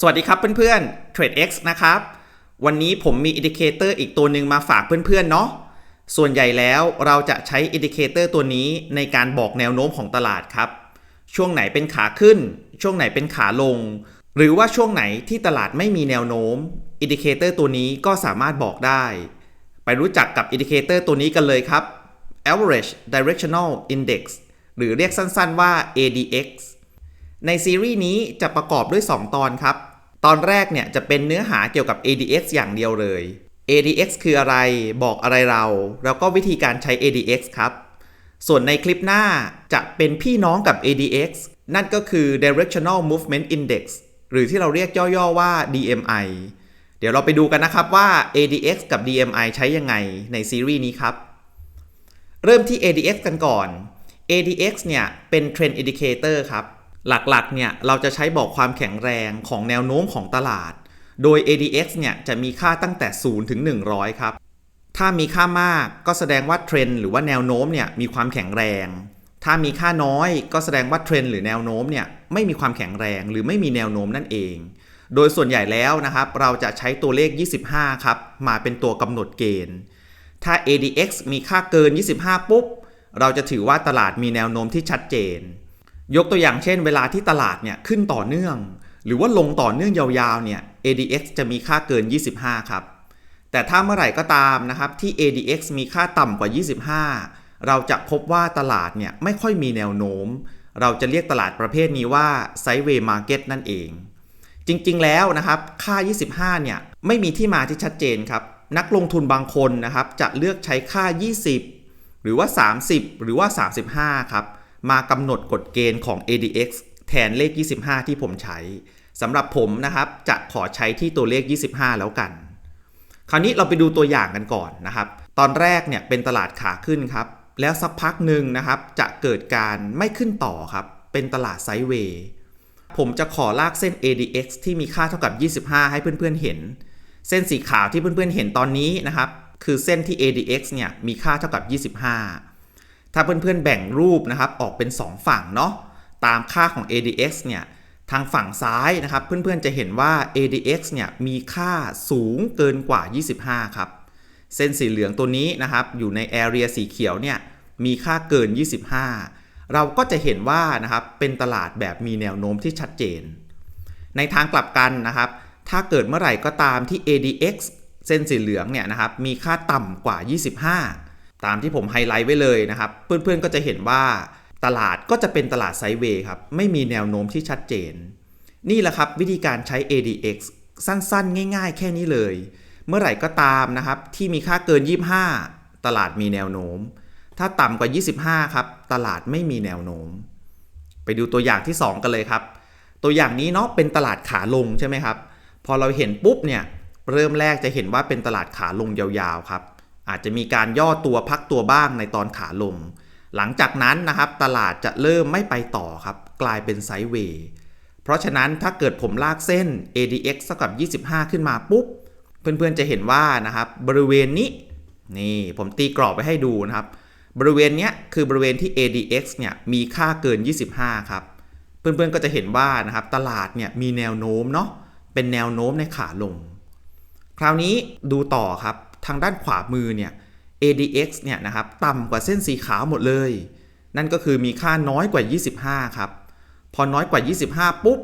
สวัสดีครับเพื่อนๆ TradeX นะครับ วันนี้ผมมีอินดิเคเตอร์อีกตัวหนึ่งมาฝากเพื่อนๆเนาะ ส่วนใหญ่แล้วเราจะใช้อินดิเคเตอร์ตัวนี้ในการบอกแนวโน้มของตลาดครับ ช่วงไหนเป็นขาขึ้น ช่วงไหนเป็นขาลง หรือว่าช่วงไหนที่ตลาดไม่มีแนวโน้ม อินดิเคเตอร์ตัวนี้ก็สามารถบอกได้ ไปรู้จักกับอินดิเคเตอร์ตัวนี้กันเลยครับ average directional index หรือเรียกสั้นๆว่า ADX ในซีรีส์นี้จะประกอบด้วย 2 ตอนครับ ตอนแรกเนี่ยจะเป็นเนื้อหาเกี่ยวกับ ADX อย่างเดียวเลย ADX คืออะไร บอกอะไรเรา แล้วก็วิธีการใช้ ADX ครับ ส่วนในคลิปหน้าจะเป็นพี่น้องกับ ADX นั่นก็คือ Directional Movement Index หรือที่เราเรียกย่อๆว่า DMI เดี๋ยวเราไปดูกันนะครับว่า ADX กับ DMI ใช้ยังไงในซีรีส์นี้ครับ เริ่มที่ ADX กันก่อน ADX เนี่ยเป็น Trend Indicator ครับ หลักๆเนี่ยเราจะใช้บอกความแข็งแรงของแนวโน้มของตลาด โดย ADX เนี่ยจะมีค่าตั้งแต่ 0 ถึง 100 ครับ ถ้ามีค่ามากก็แสดงว่าเทรนหรือว่าแนวโน้มเนี่ยมีความแข็งแรง ถ้ามีค่าน้อยก็แสดงว่าเทรนหรือแนวโน้มเนี่ยไม่มีความแข็งแรงหรือไม่มีแนวโน้มนั่นเอง โดยส่วนใหญ่แล้วนะครับ เราจะใช้ตัวเลข 25 ครับ มาเป็นตัวกำหนดเกณฑ์ ถ้า ADX มีค่าเกิน 25 ปุ๊บ เราจะถือว่าตลาดมีแนวโน้มที่ชัดเจน ยกตัวอย่างเช่น เวลาที่ตลาดเนี่ยขึ้นต่อเนื่อง หรือว่าลงต่อเนื่องยาวๆเนี่ย ADX จะมีค่าเกิน 25 ครับ แต่ถ้าเมื่อไหร่ก็ตามนะครับที่ ADX มีค่าต่ำกว่า 25 เราจะพบว่าตลาดเนี่ยไม่ค่อยมีแนวโน้ม เราจะเรียกตลาดประเภทนี้ว่า Sideway Market นั่นเอง จริงๆแล้วนะครับค่า 25 เนี่ยไม่มีที่มาที่ชัดเจนครับ นักลงทุนบางคนนะครับจะเลือกใช้ค่า 20 หรือว่า 30 หรือว่า 35 ครับ มากำหนดกฎเกณฑ์ของ ADX แทนเลข 25 ที่ผมใช้สำหรับผมนะครับจะขอใช้ที่ตัวเลข 25 แล้วกัน คราวนี้เราไปดูตัวอย่างกันก่อนนะครับ ตอนแรกเนี่ยเป็นตลาดขาขึ้นครับ แล้วสักพักหนึ่งนะครับจะเกิดการไม่ขึ้นต่อครับ เป็นตลาดไซด์เวย์ผมจะขอลากเส้น ADX ที่มีค่าเท่ากับ 25 ให้เพื่อนๆเห็น เส้นสีขาวที่เพื่อนๆเห็นตอนนี้นะครับ คือเส้นที่ ADX เนี่ยมีค่าเท่ากับ 25 ถ้าเพื่อนๆแบ่งรูปนะครับออกเป็น 2 ฝั่งเนาะตามค่าของ ADX เนี่ยทางฝั่งซ้ายนะครับ เพื่อนๆจะเห็นว่า ADX เนี่ยมีค่าสูงเกินกว่า 25 ครับ เส้นสีเหลืองตัวนี้นะครับ อยู่ใน area สีเขียวเนี่ยมีค่าเกิน 25 เราก็จะเห็นว่านะครับเป็นตลาดแบบมีแนวโน้มที่ชัดเจน ในทางกลับกันนะครับ ถ้าเกิดเมื่อไหร่ก็ตามที่ ADX เส้นสีเหลืองเนี่ยนะครับมีค่าต่ำกว่า 25 ตามที่ผมไฮไลท์ไว้เลยนะครับ เพื่อนๆก็จะเห็นว่าตลาดก็จะเป็นตลาดไซด์เวย์ครับ ไม่มีแนวโน้มที่ชัดเจน นี่แหละครับวิธีการใช้ ADX สั้นๆ ง่ายๆ แค่นี้เลย เมื่อไหร่ก็ตามนะครับ ที่มีค่าเกิน 25 ตลาดมีแนวโน้ม ถ้าต่ำกว่า 25 ครับ ตลาดไม่มีแนวโน้ม ไปดูตัวอย่างที่ 2 กันเลยครับ ตัวอย่างนี้เนาะเป็นตลาดขาลงใช่ไหมครับ พอเราเห็นปุ๊บเนี่ยเริ่มแรกจะเห็นว่าเป็นตลาดขาลงยาวๆครับ อาจจะมีการย่อตัวพักตัวบ้างในตอนขาลง หลังจากนั้นนะครับตลาดจะเริ่มไม่ไปต่อครับ กลายเป็นไซด์เวย์เพราะฉะนั้นถ้าเกิดผมลากเส้น ADX เท่ากับ 25 ขึ้นมาปุ๊บ เพื่อนๆจะเห็นว่านะครับบริเวณนี้นี่ผมตีกรอบไว้ให้ดูนะครับ บริเวณเนี้ยคือบริเวณที่ ADX เนี่ยมีค่าเกิน 25 ครับ เพื่อนๆก็จะเห็นว่านะครับตลาดเนี่ยมีแนวโน้มเนาะเป็นแนวโน้มในขาลง คราวนี้ดูต่อครับ ทางด้านขวามือเนี่ย ADX เนี่ยนะครับต่ำกว่าเส้นสีขาวหมดเลย นั่นก็คือมีค่าน้อยกว่า 25 ครับ พอน้อยกว่า 25 ปุ๊บ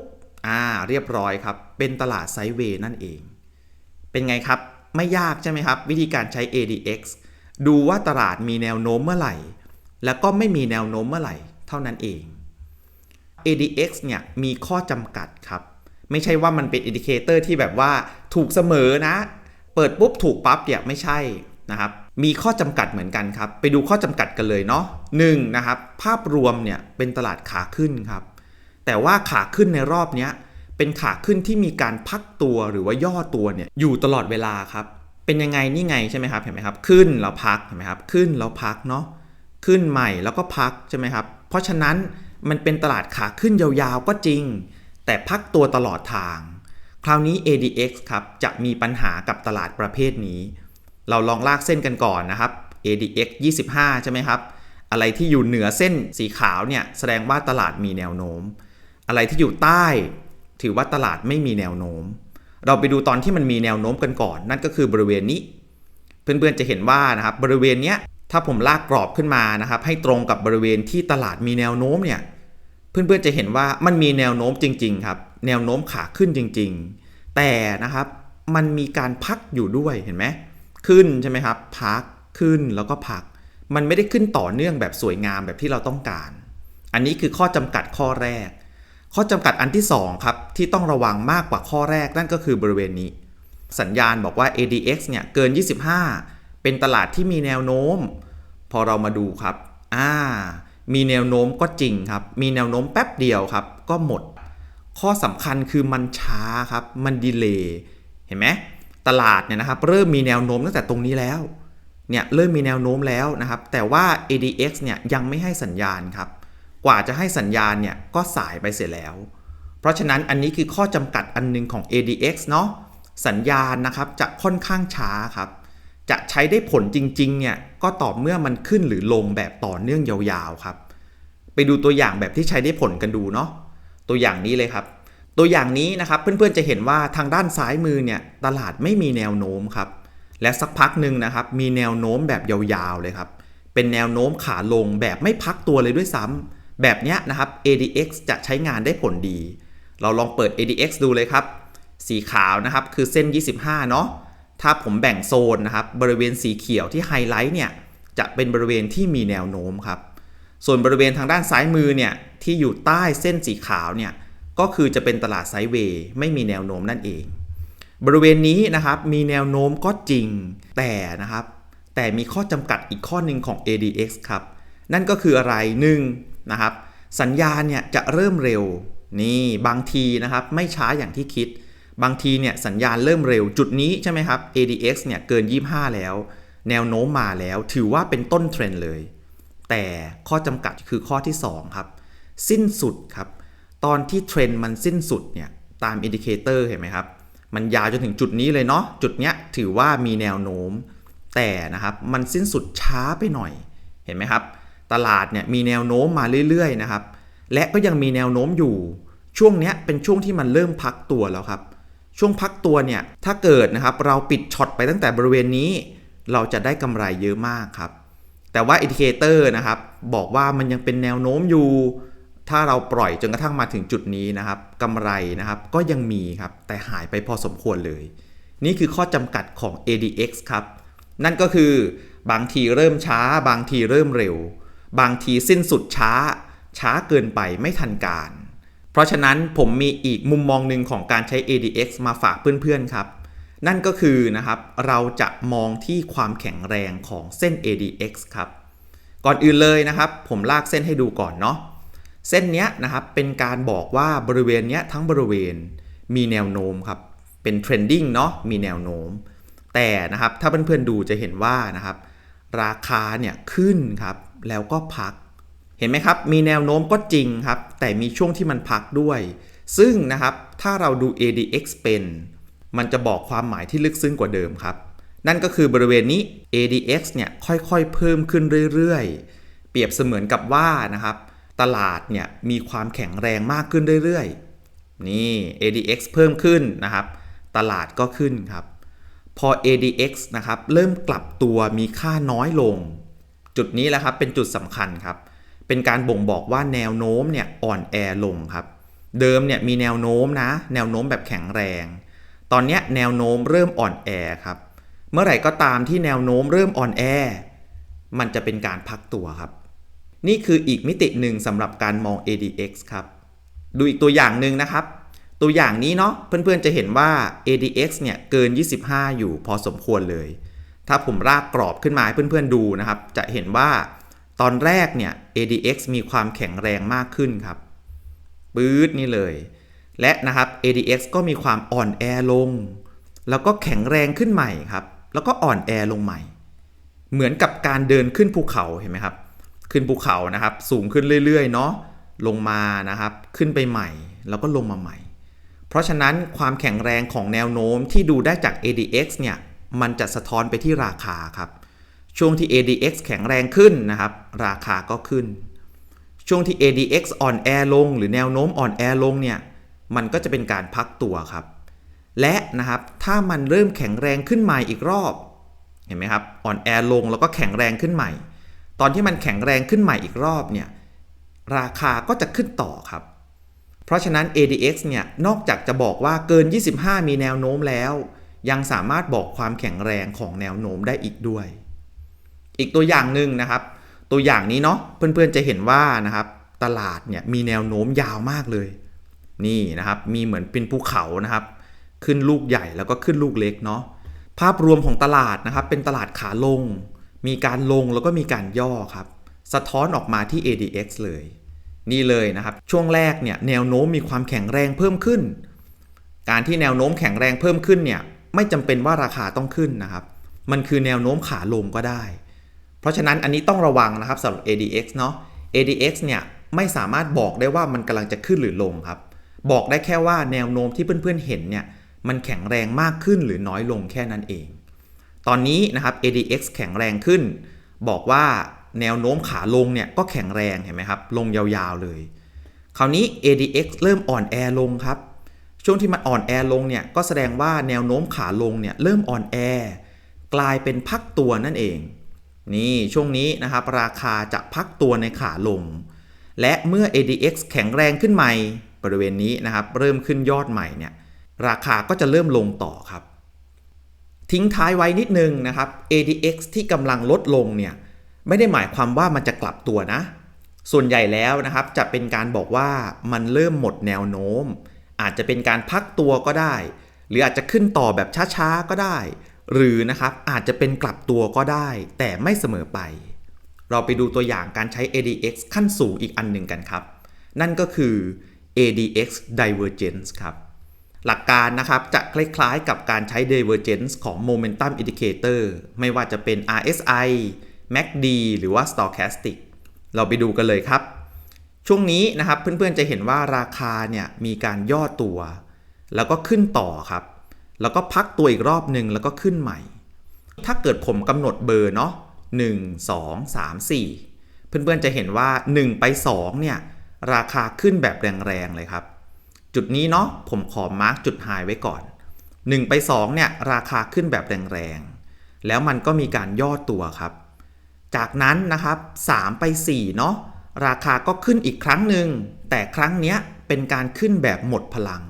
อ่าเรียบร้อยครับ เป็นตลาดไซด์เวย์นั่นเอง เป็นไงครับ ไม่ยากใช่ไหมครับ วิธีการใช้ ADX ดูว่าตลาดมีแนวโน้มเมื่อไหร่ แล้วก็ไม่มีแนวโน้มเมื่อไหร่ เท่านั้นเอง ADX เนี่ยมีข้อจำกัดครับ ไม่ใช่ว่ามันเป็นอินดิเคเตอร์ที่แบบว่าถูกเสมอนะ เปิดปุ๊บถูกปั๊บเนี่ยไม่ใช่นะครับ มีข้อจำกัดเหมือนกันครับ ไปดูข้อจำกัดกันเลยเนาะหนึ่งนะครับ ภาพรวมเนี่ยเป็นตลาดขาขึ้นครับ แต่ว่าขาขึ้นในรอบเนี้ยเป็นขาขึ้นที่มีการพักตัวหรือว่าย่อตัวเนี่ยอยู่ตลอดเวลาครับ เป็นยังไงนี่ไงใช่ไหมครับเห็นไหมครับ ขึ้นแล้วพักเห็นไหมครับ ขึ้นแล้วพักเนาะขึ้นใหม่แล้วก็พักใช่ไหมครับ เพราะฉะนั้นมันเป็นตลาดขาขึ้นยาวๆก็จริง แต่พักตัวตลอดทาง คราวนี้ ADX ครับจะมีปัญหากับตลาดประเภทนี้ เราลองลากเส้นกันก่อนนะครับ ADX 25 ใช่ไหมครับ อะไรที่อยู่เหนือเส้นสีขาวเนี่ยแสดงว่าตลาดมีแนวโน้ม อะไรที่อยู่ใต้ ถือว่าตลาดไม่มีแนวโน้ม เราไปดูตอนที่มันมีแนวโน้มกันก่อน นั่นก็คือบริเวณนี้ เพื่อนๆจะเห็นว่านะครับบริเวณเนี้ยถ้าผมลากกรอบขึ้นมานะครับ ให้ตรงกับบริเวณที่ตลาดมีแนวโน้มเนี่ยเพื่อนๆจะเห็นว่ามันมีแนวโน้มจริง ๆ ครับ แนวโน้มขาขึ้นจริง ๆ แต่นะครับมันมีการพักอยู่ด้วยเห็นไหมขึ้นใช่ไหมครับ พักขึ้นแล้วก็พัก มันไม่ได้ขึ้นต่อเนื่องแบบสวยงามแบบที่เราต้องการ อันนี้คือข้อจำกัดข้อแรก ข้อจำกัดอันที่ 2 ครับ ที่ต้องระวังมากกว่าข้อแรกนั่นก็คือบริเวณนี้ สัญญาณบอกว่า ADX เนี่ยเกิน 25 เป็นตลาดที่มีแนวโน้ม พอเรามาดูครับอ่ามีแนวโน้มก็จริงครับ มีแนวโน้มแป๊บเดียวครับ ก็หมด ข้อสำคัญคือมันช้าครับ มันดีเลย์เห็นไหมตลาดเนี่ยนะครับเริ่มมีแนวโน้มตั้งแต่ตรงนี้แล้วเนี่ยเริ่มมีแนวโน้มแล้วนะครับ แต่ว่า ADX เนี่ยยังไม่ให้สัญญาณครับ กว่าจะให้สัญญาณเนี่ยก็สายไปเสียแล้ว เพราะฉะนั้นอันนี้คือข้อจำกัดอันหนึงของ ADX เนาะสัญญาณนะครับจะค่อนข้างช้าครับ จะใช้ได้ผลจริงๆเนี่ยก็ต่อเมื่อมันขึ้นหรือลงแบบต่อเนื่องยาวๆครับ ไปดูตัวอย่างแบบที่ใช้ได้ผลกันดูเนาะ ตัวอย่างนี้เลยครับ ตัวอย่างนี้นะครับเพื่อนๆจะเห็นว่าทางด้านซ้ายมือเนี่ยตลาดไม่มีแนวโน้มครับและสักพักหนึ่งนะครับมีแนวโน้มแบบยาวๆเลยครับเป็นแนวโน้มขาลงแบบไม่พักตัวเลยด้วยซ้ำแบบเนี้ยนะครับ ADX จะใช้งานได้ผลดี เราลองเปิด ADX ดูเลยครับ สีขาวนะครับคือเส้น 25 เนาะถ้าผมแบ่งโซนนะครับบริเวณสีเขียวที่ไฮไลท์เนี่ยจะเป็นบริเวณที่มีแนวโน้มครับ ส่วนบริเวณทางด้านซ้ายมือเนี่ยที่อยู่ใต้เส้นสีขาวเนี่ยก็คือจะเป็นตลาดไซด์เวย์ไม่มีแนวโน้มนั่นเอง บริเวณนี้นะครับมีแนวโน้มก็จริงแต่นะครับแต่มีข้อจำกัดอีกข้อหนึ่งของ ADX ครับ นั่นก็คืออะไรหนึ่งนะครับสัญญาณเนี่ยจะเริ่มเร็วนี่บางทีนะครับไม่ช้าอย่างที่คิด บางทีเนี่ยสัญญาณเริ่มเร็วจุดนี้ใช่ไหมครับ ADX เนี่ยเกิน 25 แล้ว แนวโน้มมาแล้วถือว่าเป็นต้นเทรนด์เลย แต่ข้อจำกัดคือข้อที่ 2 ครับ สิ้นสุดครับ ตอนที่เทรนด์มันสิ้นสุดเนี่ยตามอินดิเคเตอร์เห็นไหมครับ มันยาวจนถึงจุดนี้เลยเนาะจุดเนี้ยถือว่ามีแนวโน้ม แต่นะครับมันสิ้นสุดช้าไปหน่อยเห็นไหมครับ ตลาดเนี่ยมีแนวโน้มมาเรื่อยๆนะครับ และก็ยังมีแนวโน้มอยู่ช่วงเนี้ยเป็นช่วงที่มันเริ่มพักตัวแล้วครับ ช่วงพักตัวเนี่ยถ้าเกิดนะครับเราปิดช็อตไปตั้งแต่บริเวณนี้ เราจะได้กำไรเยอะมากครับ แต่ว่าอินดิเคเตอร์นะครับบอกว่ามันยังเป็นแนวโน้มอยู่ ถ้าเราปล่อยจนกระทั่งมาถึงจุดนี้นะครับกำไรนะครับก็ยังมีครับ แต่หายไปพอสมควรเลย นี่คือข้อจำกัดของ ADX ครับ นั่นก็คือบางทีเริ่มช้า บางทีเริ่มเร็ว บางทีสิ้นสุดช้า ช้าเกินไปไม่ทันการ เพราะฉะนั้นผมมีอีกมุมมองหนึ่งของการใช้ ADX มาฝากเพื่อนๆครับ นั่นก็คือนะครับเราจะมองที่ความแข็งแรงของเส้น ADX ครับ ก่อนอื่นเลยนะครับ ผมลากเส้นให้ดูก่อนเนาะเส้นเนี้ยนะครับเป็นการบอกว่าบริเวณเนี้ยทั้งบริเวณมีแนวโน้มครับ เป็นเทรนดิ้งเนาะมีแนวโน้ม แต่นะครับถ้าเพื่อนๆดูจะเห็นว่านะครับ ราคาเนี่ยขึ้นครับแล้วก็พัก เห็นไหมครับ มีแนวโน้มก็จริงครับ แต่มีช่วงที่มันพักด้วย ซึ่งนะครับถ้าเราดู ADX เป็น มันจะบอกความหมายที่ลึกซึ้งกว่าเดิมครับ นั่นก็คือบริเวณนี้ ADX เนี่ยค่อยๆ เพิ่มขึ้นเรื่อยๆ เปรียบเสมือนกับว่านะครับตลาดเนี่ยมีความแข็งแรงมากขึ้นเรื่อยๆ นี่ ADX เพิ่มขึ้นนะครับ ตลาดก็ขึ้นครับ พอ ADX นะครับเริ่มกลับตัวมีค่าน้อยลง จุดนี้แหละครับเป็นจุดสำคัญครับ เป็นการบ่งบอกว่าแนวโน้มเนี่ยอ่อนแอลงครับ เดิมเนี่ยมีแนวโน้มนะ แนวโน้มแบบแข็งแรง ตอนนี้แนวโน้มเริ่มอ่อนแอครับ เมื่อไหร่ก็ตามที่แนวโน้มเริ่มอ่อนแอ มันจะเป็นการพักตัวครับ นี่คืออีกมิติหนึ่งสำหรับการมอง ADX ครับ ดูอีกตัวอย่างหนึ่งนะครับ ตัวอย่างนี้เนาะเพื่อนๆจะเห็นว่า ADX เนี่ยเกิน 25 อยู่พอสมควรเลย ถ้าผมรากกรอบขึ้นมาให้เพื่อนๆดูนะครับ จะเห็นว่าตอนแรกเนี่ย ADX มีความแข็งแรงมากขึ้นครับปื๊ดนี่เลย และนะครับ ADX ก็มีความอ่อนแอลง แล้วก็แข็งแรงขึ้นใหม่ครับ แล้วก็อ่อนแอลงใหม่ เหมือนกับการเดินขึ้นภูเขาเห็นไหมครับ ขึ้นภูเขานะครับ สูงขึ้นเรื่อยๆเนาะ ลงมานะครับ ขึ้นไปใหม่ แล้วก็ลงมาใหม่ เพราะฉะนั้นความแข็งแรงของแนวโน้มที่ดูได้จาก ADX เนี่ย มันจะสะท้อนไปที่ราคาครับ ช่วงที่ ADX แข็งแรงขึ้นนะครับ ราคาก็ขึ้น ช่วงที่ ADX อ่อนแอลง หรือแนวโน้มอ่อนแอลงเนี่ย มันก็จะเป็นการพักตัวครับ และนะครับถ้ามันเริ่มแข็งแรงขึ้นใหม่อีกรอบเห็นไหมครับอ่อนแอลงแล้วก็แข็งแรงขึ้นใหม่ ตอนที่มันแข็งแรงขึ้นใหม่อีกรอบเนี่ยราคาก็จะขึ้นต่อครับ เพราะฉะนั้น ADX เนี่ยนอกจากจะบอกว่าเกิน 25 มีแนวโน้มแล้ว ยังสามารถบอกความแข็งแรงของแนวโน้มได้อีกด้วย อีกตัวอย่างหนึ่งนะครับ ตัวอย่างนี้เนาะเพื่อนๆจะเห็นว่านะครับตลาดเนี่ยมีแนวโน้มยาวมากเลย นี่นะครับมีเหมือนเป็นภูเขานะครับ ขึ้นลูกใหญ่แล้วก็ขึ้นลูกเล็กเนาะภาพรวมของตลาดนะครับเป็นตลาดขาลง มีการลงแล้วก็มีการย่อครับ สะท้อนออกมาที่ ADX เลย นี่เลยนะครับ ช่วงแรกเนี่ยแนวโน้มมีความแข็งแรงเพิ่มขึ้น การที่แนวโน้มแข็งแรงเพิ่มขึ้นเนี่ยไม่จำเป็นว่าราคาต้องขึ้นนะครับ มันคือแนวโน้มขาลงก็ได้ เพราะฉะนั้นอันนี้ต้องระวังนะครับสำหรับ ADX เนาะ ADX เนี่ยไม่สามารถบอกได้ว่ามันกำลังจะขึ้นหรือลงครับ บอกได้แค่ว่าแนวโน้มที่เพื่อนๆเห็นเนี่ยมันแข็งแรงมากขึ้นหรือน้อยลงแค่นั้นเอง ตอนนี้นะครับ ADX แข็งแรงขึ้น บอกว่าแนวโน้มขาลงเนี่ยก็แข็งแรงเห็นไหมครับ ลงยาวๆเลย คราวนี้ ADX เริ่มอ่อนแอลงครับ ช่วงที่มันอ่อนแอลงเนี่ยก็แสดงว่าแนวโน้มขาลงเนี่ยเริ่มอ่อนแอกลายเป็นพักตัวนั่นเอง นี่ช่วงนี้นะครับราคาจะพักตัวในขาลง และเมื่อ ADX แข็งแรงขึ้นใหม่ บริเวณนี้นะครับเริ่มขึ้นยอดใหม่เนี่ยราคาก็จะเริ่มลงต่อครับ ทิ้งท้ายไว้นิดนึงนะครับ ADX ที่กำลังลดลงเนี่ยไม่ได้หมายความว่ามันจะกลับตัวนะ ส่วนใหญ่แล้วนะครับจะเป็นการบอกว่ามันเริ่มหมดแนวโน้ม อาจจะเป็นการพักตัวก็ได้ หรืออาจจะขึ้นต่อแบบช้าๆก็ได้ หรือนะครับอาจจะเป็นกลับตัวก็ได้ แต่ไม่เสมอไป เราไปดูตัวอย่างการใช้ ADX ขั้นสูงอีกอันหนึ่งกันครับ นั่นก็คือ ADX Divergence ครับ หลักการนะครับจะคล้ายๆกับการใช้ Divergence ของ Momentum Indicator ไม่ว่าจะเป็น RSI MACD หรือว่า Stochastic เราไปดูกันเลยครับ ช่วงนี้นะครับเพื่อนๆจะเห็นว่าราคาเนี่ยมีการย่อตัว แล้วก็ขึ้นต่อครับ แล้วก็พักตัวอีกรอบหนึ่งแล้วก็ขึ้นใหม่ ถ้าเกิดผมกำหนดเบอร์เนาะ1 2 3 4 เพื่อนๆจะเห็นว่า 1 ไป 2 เนี่ย ราคาขึ้นแบบแรงๆเลยครับ จุดนี้เนาะผมขอมาร์กจุดไฮไว้ก่อน 1 ไป2เนี่ยราคาขึ้นแบบแรงๆ แล้วมันก็มีการย่อตัวครับ จากนั้นนะครับ 3 ไป4เนาะราคาก็ขึ้นอีกครั้งหนึ่งแต่ครั้งเนี้ยเป็นการขึ้นแบบหมดพลัง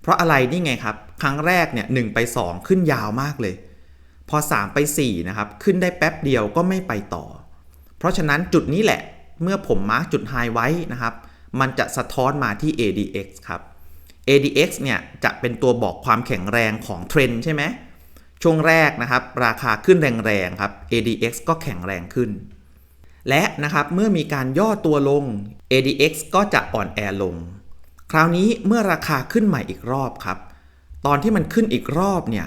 เพราะอะไรนี่ไงครับ ครั้งแรกเนี่ย1ไป 2 ขึ้นยาวมากเลย พอ 3 ไป4นะครับขึ้นได้แป๊บเดียวก็ไม่ไปต่อ เพราะฉะนั้นจุดนี้แหละเมื่อผมมาร์กจุดไฮไว้นะครับ มันจะสะท้อนมาที่ ADX ครับ ADX เนี่ยจะเป็นตัวบอกความแข็งแรงของเทรนใช่ไหมช่วงแรกนะครับ ราคาขึ้นแรงๆครับ ADX ก็แข็งแรงขึ้น และนะครับเมื่อมีการย่อตัวลง ADX ก็จะอ่อนแอลง คราวนี้เมื่อราคาขึ้นใหม่อีกรอบครับ ตอนที่มันขึ้นอีกรอบเนี่ย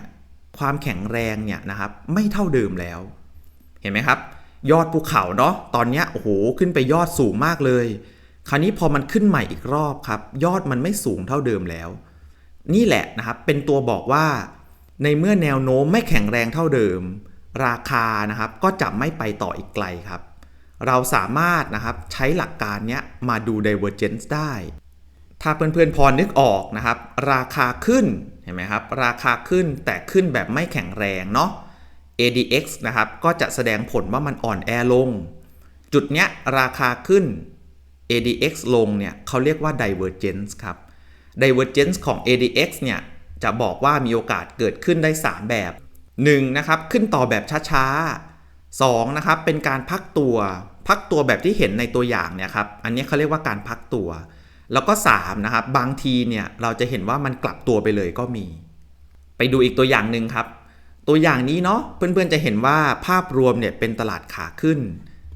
ความแข็งแรงเนี่ยนะครับไม่เท่าเดิมแล้ว เห็นไหมครับ ยอดภูเขาเนาะตอนนี้โอ้โหขึ้นไปยอดสูงมากเลย คราวนี้พอมันขึ้นใหม่อีกรอบครับ ยอดมันไม่สูงเท่าเดิมแล้ว นี่แหละนะครับ เป็นตัวบอกว่า ในเมื่อแนวโน้มไม่แข็งแรงเท่าเดิม ราคานะครับก็จะไม่ไปต่ออีกไกลครับ เราสามารถนะครับใช้หลักการนี้มาดู divergence ได้ ถ้าเพื่อนๆพอนึกออกนะครับ ราคาขึ้นเห็นไหมครับ ราคาขึ้นแต่ขึ้นแบบไม่แข็งแรงเนาะ ADX นะครับก็จะแสดงผลว่ามันอ่อนแอลง จุดเนี้ยราคาขึ้น ADX ลงเนี่ยเขาเรียกว่า divergence ครับ divergence ของ ADX เนี่ยจะบอกว่ามีโอกาสเกิดขึ้นได้ 3 แบบ 1. นะครับ ขึ้นต่อแบบช้าๆ 2. นะครับ เป็นการพักตัว พักตัวแบบที่เห็นในตัวอย่างเนี่ยครับ อันนี้เขาเรียกว่าการพักตัว แล้วก็ 3 นะครับ บางทีเนี่ยเราจะเห็นว่ามันกลับตัวไปเลยก็มี ไปดูอีกตัวอย่างหนึ่งครับ ตัวอย่างนี้เนาะเพื่อนๆจะเห็นว่าภาพรวมเนี่ยเป็นตลาดขาขึ้น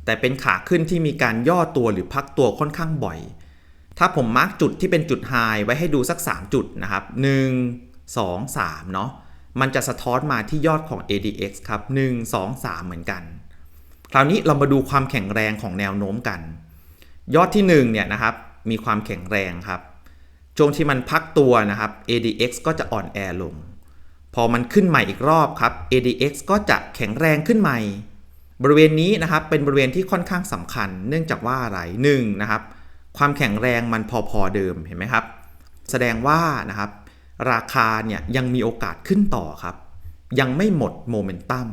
แต่เป็นขาขึ้นที่มีการย่อตัวหรือพักตัวค่อนข้างบ่อย ถ้าผมมาร์กจุดที่เป็นจุดไฮไว้ให้ดูสัก 3 จุดนะครับ 1 2 3 เนาะมันจะสะท้อนมาที่ยอดของ ADX ครับ 1 2 3 เหมือนกัน คราวนี้เรามาดูความแข็งแรงของแนวโน้มกัน ยอดที่1เนี่ยนะครับมีความแข็งแรงครับช่วงที่มันพักตัวนะครับ ADX ก็จะอ่อนแอลง พอมันขึ้นใหม่อีกรอบครับ ADX ก็จะแข็งแรงขึ้นใหม่ บริเวณนี้นะครับเป็นบริเวณที่ค่อนข้างสำคัญ เนื่องจากว่าอะไร1นะครับความแข็งแรงมันพอๆเดิมเห็นไหมครับ แสดงว่านะครับราคาเนี่ยยังมีโอกาสขึ้นต่อครับ ยังไม่หมดโมเมนตัม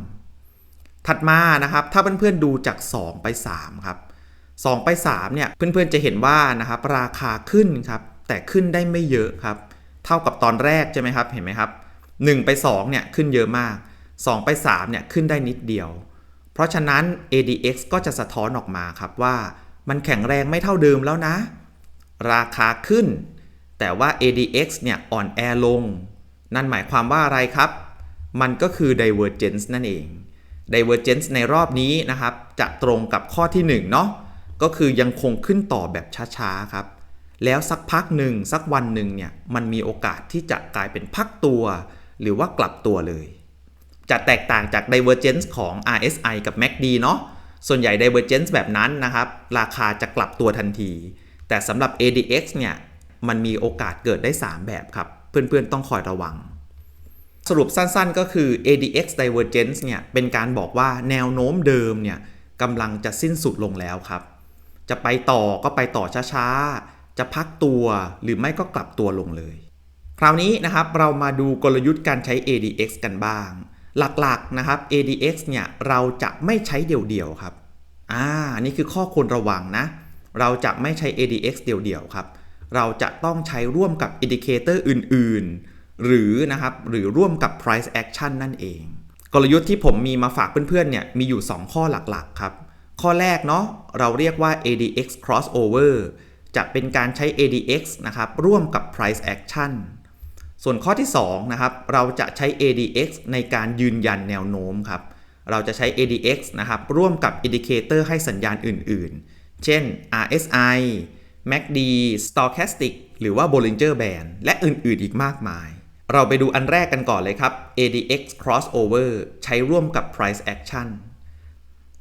ถัดมานะครับถ้าเพื่อนๆดูจาก 2 ไป 3 ครับ 2 ไป3เนี่ยเพื่อนๆจะเห็นว่านะครับราคาขึ้นครับแต่ขึ้นได้ไม่เยอะครับ เท่ากับตอนแรกใช่ไหมครับเห็นไหมครับ 1 ไป2เนี่ยขึ้นเยอะมาก 2 ไป3เนี่ยขึ้นได้นิดเดียว เพราะฉะนั้น ADX ก็จะสะท้อนออกมาครับว่า มันแข็งแรงไม่เท่าเดิมแล้วนะ ราคาขึ้น แต่ว่า ADX เนี่ยอ่อนแอลง นั่นหมายความว่าอะไรครับ มันก็คือ divergence นั่นเอง divergence ในรอบนี้นะครับ จะตรงกับข้อที่1เนาะก็คือยังคงขึ้นต่อแบบช้าๆครับ แล้วสักพักหนึ่งสักวันหนึ่งเนี่ยมันมีโอกาสที่จะกลายเป็นพักตัว หรือว่ากลับตัวเลย จะแตกต่างจาก divergence ของ RSI กับ MACD เนาะ ส่วนใหญ่ divergence แบบนั้นนะครับ ราคาจะกลับตัวทันที แต่สำหรับ ADX เนี่ย มันมีโอกาสเกิดได้ 3 แบบครับ เพื่อนๆ ต้องคอยระวัง สรุปสั้นๆ ก็คือ ADX divergence เนี่ย เป็นการบอกว่าแนวโน้มเดิมเนี่ยกำลังจะสิ้นสุดลงแล้วครับ จะไปต่อก็ไปต่อช้าๆ จะพักตัวหรือไม่ก็กลับตัวลงเลย คราวนี้นะครับเรามาดูกลยุทธ์การใช้ ADX กันบ้าง หลักๆนะครับ ADX เนี่ยเราจะไม่ใช้เดี่ยวๆครับอ่านี่คือข้อควรระวังนะ เราจะไม่ใช้ ADX เดี่ยวๆครับ เราจะต้องใช้ร่วมกับอินดิเคเตอร์อื่นๆ หรือนะครับหรือร่วมกับ price action นั่นเอง กลยุทธ์ที่ผมมีมาฝากเพื่อนๆเนี่ยมีอยู่ 2 ข้อหลักๆครับ ข้อแรกเนาะเราเรียกว่า ADX crossover จะเป็นการใช้ ADX นะครับร่วมกับ price action ส่วนข้อที่2นะครับเราจะใช้ ADX ในการยืนยันแนวโน้มครับเราจะใช้ ADX นะครับร่วมกับอินดิเคเตอร์ให้สัญญาณอื่น ๆ เช่น RSI MACD Stochastic หรือว่า Bollinger Band และอื่น ๆ อีกมากมาย เราไปดูอันแรกกันก่อนเลยครับ ADX crossover ใช้ร่วมกับ price action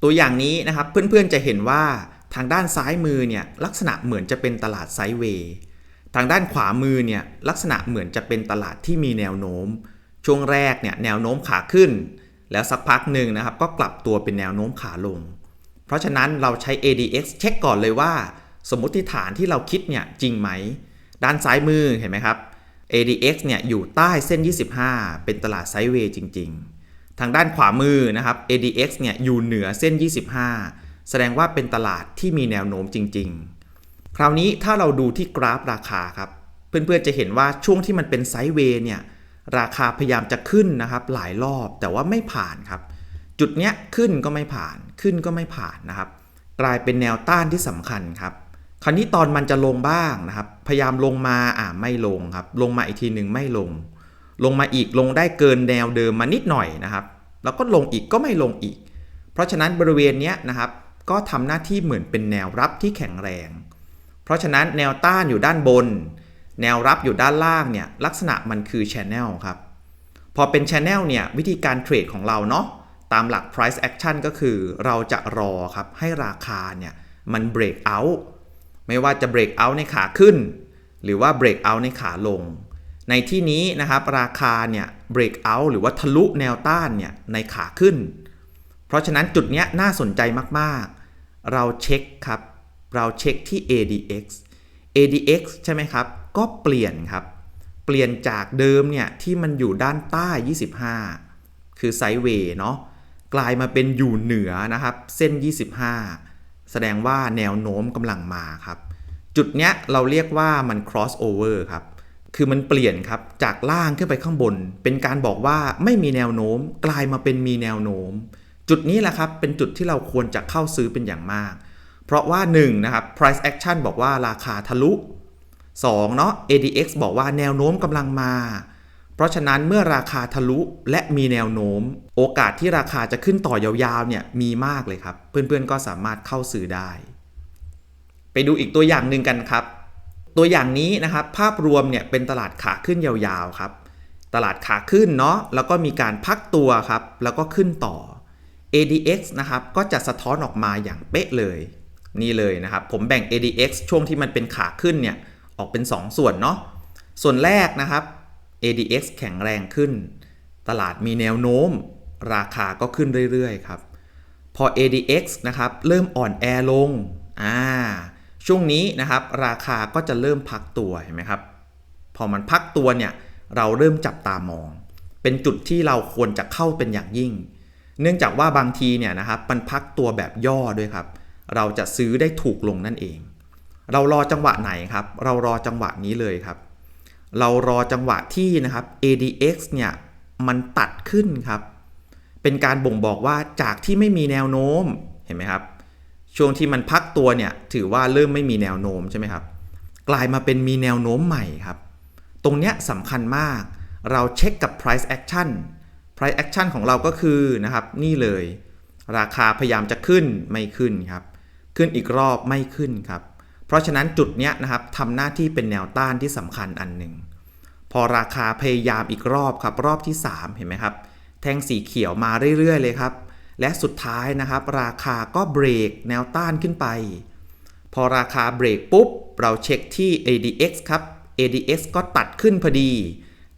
ตัวอย่างนี้นะครับเพื่อน ๆ จะเห็นว่าทางด้านซ้ายมือเนี่ยลักษณะเหมือนจะเป็นตลาดไซด์เวย์ ทางด้านขวามือเนี่ยลักษณะเหมือนจะเป็นตลาดที่มีแนวโน้ม ช่วงแรกเนี่ยแนวโน้มขาขึ้น แล้วสักพักหนึ่งนะครับก็กลับตัวเป็นแนวโน้มขาลง เพราะฉะนั้นเราใช้ ADX เช็คก่อนเลยว่า สมมติฐานที่เราคิดเนี่ยจริงไหม ด้านซ้ายมือเห็นไหมครับ ADX เนี่ยอยู่ใต้เส้น 25 เป็นตลาดไซด์เวย์จริง ๆ ทางด้านขวามือนะครับ ADX เนี่ยอยู่เหนือเส้น 25 แสดงว่าเป็นตลาดที่มีแนวโน้มจริง ๆ ราวนี้ถ้าเราดูที่กราฟราคาครับ เพื่อนๆจะเห็นว่าช่วงที่มันเป็นไซด์เวย์เนี่ยราคาพยายามจะขึ้นนะครับหลายรอบแต่ว่าไม่ผ่านครับ จุดเนี้ยขึ้นก็ไม่ผ่านขึ้นก็ไม่ผ่านนะครับ กลายเป็นแนวต้านที่สำคัญครับคราวนี้ตอนมันจะลงบ้างนะครับ พยายามลงมาอ่าไม่ลงครับ ลงมาอีกทีหนึ่งไม่ลง ลงมาอีกลงได้เกินแนวเดิมมานิดหน่อยนะครับ แล้วก็ลงอีกก็ไม่ลงอีก เพราะฉะนั้นบริเวณเนี้ยนะครับ ก็ทำหน้าที่เหมือนเป็นแนวรับที่แข็งแรง ราะฉะนั้นแนวต้านอยู่ด้านบน แนวรับอยู่ด้านล่างเนี่ยลักษณะมันคือ Channel ครับ พอเป็น Channel เนี่ยวิธีการเทรดของเราเนาะตามหลัก price action ก็คือเราจะรอครับให้ราคาเนี่ยมัน break out ไม่ว่าจะ break out ในขาขึ้น หรือว่า break out ในขาลง ในที่นี้นะครับราคาเนี่ย break out หรือว่าทะลุแนวต้านเนี่ยในขาขึ้น เพราะฉะนั้นจุดเนี้ยน่าสนใจมากๆ เราเช็คครับ เราเช็คที่ ADX ADX ใช่ไหมครับ ก็เปลี่ยนครับ เปลี่ยนจากเดิมเนี่ยที่มันอยู่ด้านใต้ 25 คือไซด์เวย์เนาะ กลายมาเป็นอยู่เหนือนะครับ เส้น 25 แสดงว่าแนวโน้มกำลังมาครับ จุดเนี้ยเราเรียกว่ามัน cross over ครับ คือมันเปลี่ยนครับ จากล่างขึ้นไปข้างบน เป็นการบอกว่าไม่มีแนวโน้ม กลายมาเป็นมีแนวโน้ม จุดนี้แหละครับ เป็นจุดที่เราควรจะเข้าซื้อเป็นอย่างมาก เพราะว่า1นะครับ price action บอกว่าราคาทะลุ2เนาะ ADX บอกว่าแนวโน้มกำลังมา เพราะฉะนั้นเมื่อราคาทะลุและมีแนวโน้ม โอกาสที่ราคาจะขึ้นต่อยาวๆเนี่ยมีมากเลยครับ เพื่อนๆก็สามารถเข้าซื้อได้ ไปดูอีกตัวอย่างหนึ่งกันครับ ตัวอย่างนี้นะครับภาพรวมเนี่ยเป็นตลาดขาขึ้นยาวๆครับตลาดขาขึ้นเนาะแล้วก็มีการพักตัวครับ แล้วก็ขึ้นต่อ ADX นะครับก็จะสะท้อนออกมาอย่างเป๊ะเลย นี่เลยนะครับ ผมแบ่ง ADX ช่วงที่มันเป็นขาขึ้นเนี่ย ออกเป็น 2 ส่วนเนาะ ส่วนแรกนะครับ ADX แข็งแรงขึ้น ตลาดมีแนวโน้ม ราคาก็ขึ้นเรื่อยๆครับ พอ ADX นะครับ เริ่มอ่อนแอลง อ่า ช่วงนี้นะครับ ราคาก็จะเริ่มพักตัวเห็นไหมครับ พอมันพักตัวเนี่ย เราเริ่มจับตามอง เป็นจุดที่เราควรจะเข้าเป็นอย่างยิ่ง เนื่องจากว่าบางทีเนี่ยนะครับ มันพักตัวแบบย่อด้วยครับ เราจะซื้อได้ถูกลงนั่นเอง เรารอจังหวะไหนครับ เรารอจังหวะนี้เลยครับ เรารอจังหวะที่นะครับ ADX เนี่ยมันตัดขึ้นครับ เป็นการบ่งบอกว่าจากที่ไม่มีแนวโน้มเห็นไหมครับ ช่วงที่มันพักตัวเนี่ยถือว่าเริ่มไม่มีแนวโน้มใช่ไหมครับ กลายมาเป็นมีแนวโน้มใหม่ครับ ตรงเนี้ยสำคัญมาก เราเช็คกับ price action price action ของเราก็คือนะครับนี่เลย ราคาพยายามจะขึ้นไม่ขึ้นครับ ขึ้นอีกรอบไม่ขึ้นครับ เพราะฉะนั้นจุดเนี้ยนะครับทำหน้าที่เป็นแนวต้านที่สำคัญอันหนึ่ง พอราคาพยายามอีกรอบครับ รอบที่ 3 เห็นไหมครับ แท่งสีเขียวมาเรื่อยๆ เลยครับ และสุดท้ายนะครับ ราคาก็เบรกแนวต้านขึ้นไป พอราคาเบรกปุ๊บ เราเช็คที่ ADX ครับ ADX ก็ตัดขึ้นพอดี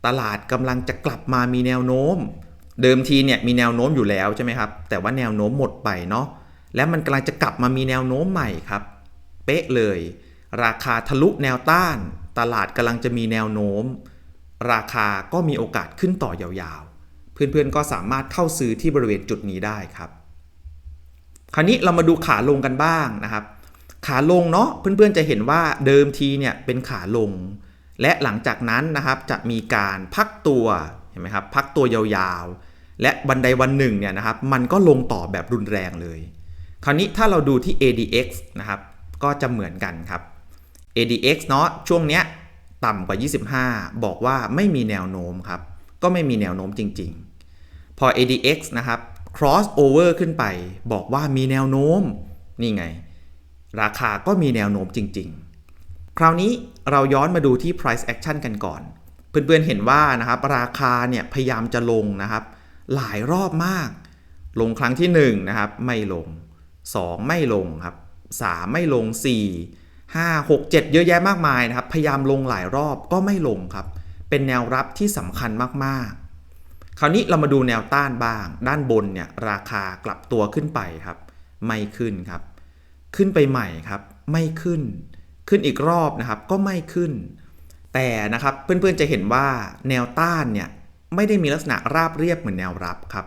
ตลาดกำลังจะกลับมามีแนวโน้ม เดิมทีเนี่ยมีแนวโน้มอยู่แล้วใช่ไหมครับ แต่ว่าแนวโน้มหมดไปเนาะ และมันกำลังจะกลับมามีแนวโน้มใหม่ครับ เป๊ะเลย ราคาทะลุแนวต้าน ตลาดกำลังจะมีแนวโน้ม ราคาก็มีโอกาสขึ้นต่อยาวๆ เพื่อนๆก็สามารถเข้าซื้อที่บริเวณจุดนี้ได้ครับ คราวนี้เรามาดูขาลงกันบ้างนะครับ ขาลงเนาะเพื่อนๆจะเห็นว่าเดิมทีเนี่ยเป็นขาลง และหลังจากนั้นนะครับจะมีการพักตัวเห็นไหมครับพักตัวยาวๆ และบันไดวันหนึ่งเนี่ยนะครับมันก็ลงต่อแบบรุนแรงเลย คราวนี้ถ้าเราดูที่ ADX นะครับ ก็จะเหมือนกันครับ ADX เนาะช่วงเนี้ยต่ำกว่า 25 บอกว่าไม่มีแนวโน้มครับ ก็ไม่มีแนวโน้มจริง ๆ พอ ADX นะครับ cross over ขึ้นไป บอกว่ามีแนวโน้ม นี่ไง ราคาก็มีแนวโน้มจริง ๆ คราวนี้เราย้อนมาดูที่ price action กันก่อน เพื่อนๆเห็นว่านะครับ ราคาเนี่ยพยายามจะลงนะครับ หลายรอบมาก ลงครั้งที่1นะครับไม่ลง 2 ไม่ลงครับ 3 ไม่ลง 4 5 6 7 เยอะแยะมากมายนะครับ พยายามลงหลายรอบก็ไม่ลงครับ เป็นแนวรับที่สำคัญมากๆ คราวนี้เรามาดูแนวต้านบ้าง ด้านบนเนี่ยราคากลับตัวขึ้นไปครับ ไม่ขึ้นครับ ขึ้นไปใหม่ครับ ไม่ขึ้น ขึ้นอีกรอบนะครับ ก็ไม่ขึ้น แต่นะครับเพื่อนๆจะเห็นว่าแนวต้านเนี่ยไม่ได้มีลักษณะราบเรียบเหมือนแนวรับครับ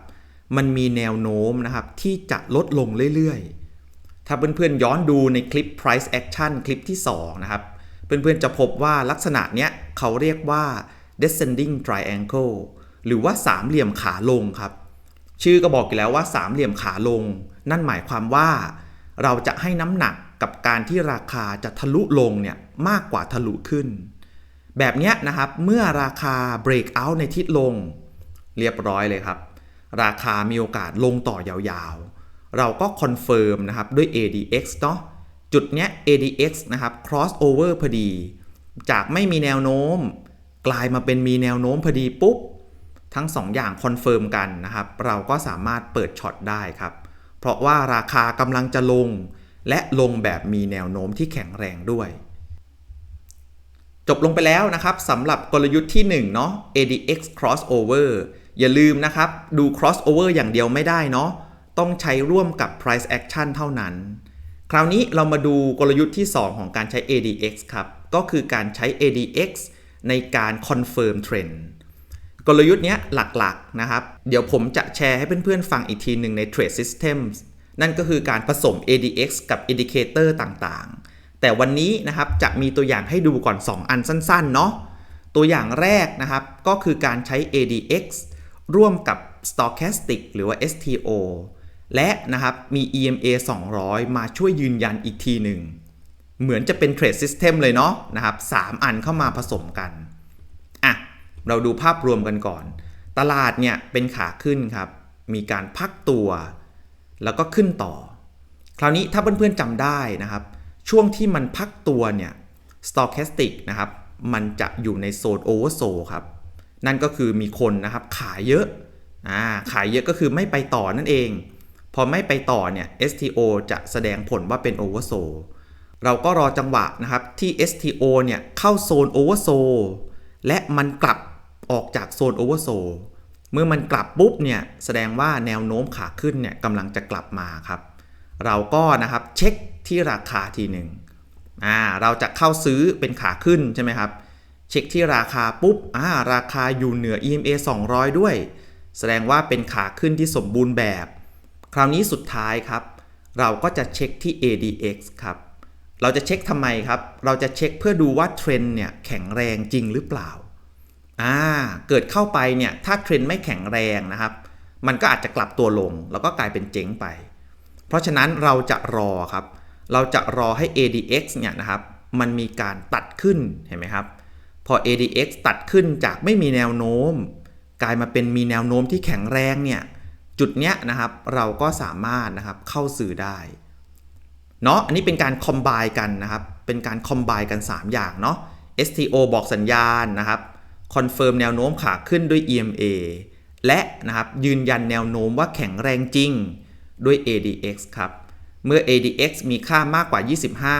มันมีแนวโน้มนะครับที่จะลดลงเรื่อยๆ ถ้าเพื่อนๆย้อนดูในคลิป price action คลิปที่2นะครับ เพื่อนๆจะพบว่าลักษณะเนี้ยเขาเรียกว่า descending triangle หรือว่าสามเหลี่ยมขาลงครับ ชื่อก็บอกอยู่แล้วว่าสามเหลี่ยมขาลง นั่นหมายความว่าเราจะให้น้ำหนักกับการที่ราคาจะทะลุลงเนี่ยมากกว่าทะลุขึ้น แบบเนี้ยนะครับเมื่อราคา break out ในทิศลง เรียบร้อยเลยครับ ราคามีโอกาสลงต่อยาวๆ เราก็คอนเฟิร์มนะครับด้วย ADX เนาะจุดเนี้ย ADX นะครับ cross over พอดี จากไม่มีแนวโน้ม กลายมาเป็นมีแนวโน้มพอดีปุ๊บ ทั้ง2ออย่างคอนเฟิร์มกันนะครับ เราก็สามารถเปิดช็อตได้ครับ เพราะว่าราคากำลังจะลง และลงแบบมีแนวโน้มที่แข็งแรงด้วยจบลงไปแล้วนะครับสำหรับกลยุทธ์ที่1เนาะ ADX crossover อย่าลืมนะครับ ดู crossover อย่างเดียวไม่ได้เนาะต้องใช้ร่วมกับ price action เท่านั้น คราวนี้เรามาดูกลยุทธ์ที่ 2 ของการใช้ ADX ครับ ก็คือการใช้ ADX ในการ confirm trend กลยุทธ์เนี้ยหลักๆนะครับ เดี๋ยวผมจะแชร์ให้เพื่อนๆฟังอีกทีหนึ่งใน Trade Systems นั่นก็คือการผสม ADX กับ Indicator ต่างๆ แต่วันนี้นะครับจะมีตัวอย่างให้ดูก่อน 2 อันสั้นๆ เนาะ ตัวอย่างแรกนะครับก็คือการใช้ ADX ร่วมกับ Stochastic หรือว่า STO และนะครับมี EMA 200 มาช่วยยืนยันอีกทีหนึ่ง เหมือนจะเป็น Trade System เลยเนาะนะครับ3อันเข้ามาผสมกันอะเราดูภาพรวมกันก่อน ตลาดเนี่ยเป็นขาขึ้นครับ มีการพักตัว แล้วก็ขึ้นต่อ คราวนี้ถ้าเพื่อนๆจำได้นะครับ ช่วงที่มันพักตัวเนี่ย stochastic นะครับ มันจะอยู่ในโซน oversold ครับ นั่นก็คือมีคนนะครับขายเยอะอ่าขายเยอะก็คือไม่ไปต่อนั่นเอง พอไม่ไปต่อเนี่ย STO จะแสดงผลว่าเป็น oversold เราก็รอจังหวะนะครับที่ STO เนี่ยเข้าโซน oversold และมันกลับออกจากโซน oversold เมื่อมันกลับปุ๊บเนี่ยแสดงว่าแนวโน้มขาขึ้นเนี่ยกำลังจะกลับมาครับ เราก็นะครับเช็คที่ราคาทีหนึ่งอ่าเราจะเข้าซื้อเป็นขาขึ้นใช่ไหมครับ เช็คที่ราคาปุ๊บอ่าราคาอยู่เหนือ EMA 200 ด้วย แสดงว่าเป็นขาขึ้นที่สมบูรณ์แบบ คราวนี้สุดท้ายครับ เราก็จะเช็คที่ ADX ครับ เราจะเช็คทำไมครับ เราจะเช็คเพื่อดูว่าเทรนด์เนี่ยแข็งแรงจริงหรือเปล่าอ่าเกิดเข้าไปเนี่ยถ้าเทรนด์ไม่แข็งแรงนะครับ มันก็อาจจะกลับตัวลง แล้วก็กลายเป็นเจ๊งไป เพราะฉะนั้นเราจะรอครับ เราจะรอให้ ADX เนี่ยนะครับ มันมีการตัดขึ้นเห็นไหมครับ พอ ADX ตัดขึ้นจากไม่มีแนวโน้ม กลายมาเป็นมีแนวโน้มที่แข็งแรงเนี่ยจุดเนี้ยนะครับเราก็สามารถนะครับเข้าสื่อได้เนาะอันนี้เป็นการคอมไบกันนะครับเป็นการคอมไบกัน 3 อย่างเนาะ STO บอกสัญญาณนะครับคอนเฟิร์มแนวโน้มขาขึ้นด้วย EMA และนะครับยืนยันแนวโน้มว่าแข็งแรงจริงด้วย ADX ครับ เมื่อ ADX มีค่ามากกว่า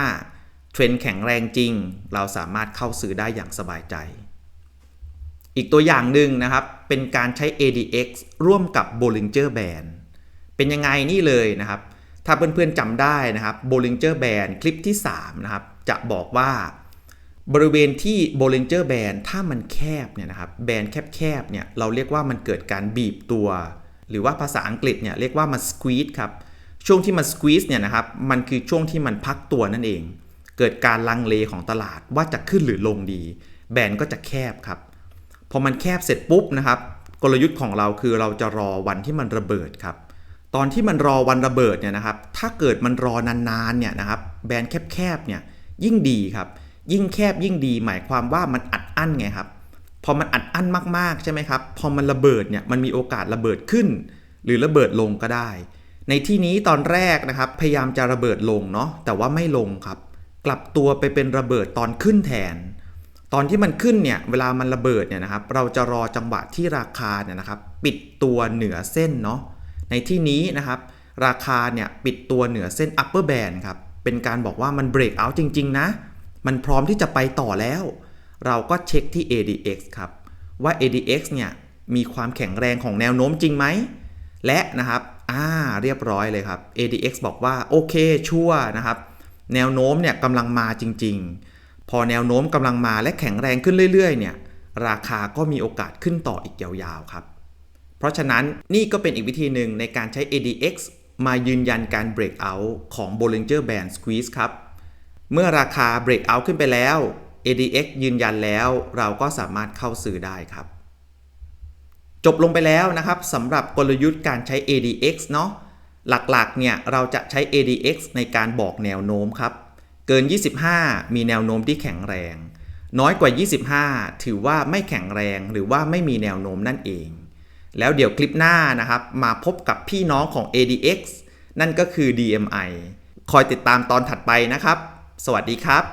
25 เทรนด์แข็งแรงจริง เราสามารถเข้าซื้อได้อย่างสบายใจ อีกตัวอย่างหนึ่งนะครับ เป็นการใช้ ADX ร่วมกับ Bollinger Band เป็นยังไงนี่เลยนะครับ ถ้าเพื่อนๆจำได้นะครับ Bollinger Band คลิปที่ 3 นะครับ จะบอกว่าบริเวณที่ Bollinger Band ถ้ามันแคบเนี่ยนะครับแบนแคบๆเนี่ยเราเรียกว่ามันเกิดการบีบตัว หรือว่าภาษาอังกฤษเนี่ยเรียกว่ามัน squeeze ครับช่วงที่มัน squeeze เนี่ยนะครับมันคือช่วงที่มันพักตัวนั่นเอง เกิดการลังเลของตลาดว่าจะขึ้นหรือลงดี แบนก็จะแคบครับพอมันแคบเสร็จปุ๊บนะครับกลยุทธ์ของเราคือเราจะรอวันที่มันระเบิดครับ ตอนที่มันรอวันระเบิดเนี่ยนะครับ ถ้าเกิดมันรอนานๆเนี่ยนะครับ แบนแคบๆเนี่ยยิ่งดีครับ ยิ่งแคบยิ่งดี หมายความว่ามันอัดอั้นไงครับ พอมันอัดอั้นมากๆใช่ไหมครับ พอมันระเบิดเนี่ยมันมีโอกาสระเบิดขึ้น หรือระเบิดลงก็ได้ ในที่นี้ตอนแรกนะครับ พยายามจะระเบิดลงเนาะแต่ว่าไม่ลงครับ กลับตัวไปเป็นระเบิดตอนขึ้นแทน ตอนที่มันขึ้นเนี่ยเวลามันระเบิดเนี่ยนะครับเราจะรอจังหวะที่ราคาเนี่ยนะครับปิดตัวเหนือเส้นเนาะในที่นี้นะครับราคาเนี่ยปิดตัวเหนือเส้น upper band ครับเป็นการบอกว่ามัน break out จริง ๆ นะ มันพร้อมที่จะไปต่อแล้ว เราก็เช็คที่ ADX ครับว่า ADX เนี่ยมีความแข็งแรงของแนวโน้มจริงไหม และนะครับ อ่า เรียบร้อยเลยครับ ADX บอกว่า โอเค ชัวนะครับ แนวโน้มเนี่ยกำลังมาจริง ๆ พอแนวโน้มกำลังมาและแข็งแรงขึ้นเรื่อยๆเนี่ยราคาก็มีโอกาสขึ้นต่ออีกยาวๆครับ เพราะฉะนั้นนี่ก็เป็นอีกวิธีหนึ่งในการใช้ ADX มายืนยันการ breakout ของ Bollinger Band Squeeze ครับ เมื่อราคา breakout ขึ้นไปแล้ว ADX ยืนยันแล้วเราก็สามารถเข้าซื้อได้ครับ จบลงไปแล้วนะครับสำหรับกลยุทธ์การใช้ ADX เนาะ หลักๆเนี่ยเราจะใช้ ADX ในการบอกแนวโน้มครับ เกิน 25 มีแนวโน้มที่แข็งแรง น้อยกว่า 25 ถือว่าไม่แข็งแรงหรือว่าไม่มีแนวโน้มนั่นเอง แล้วเดี๋ยวคลิปหน้านะครับ มาพบกับพี่น้องของ ADX นั่นก็คือ DMI คอยติดตามตอนถัดไปนะครับ สวัสดีครับ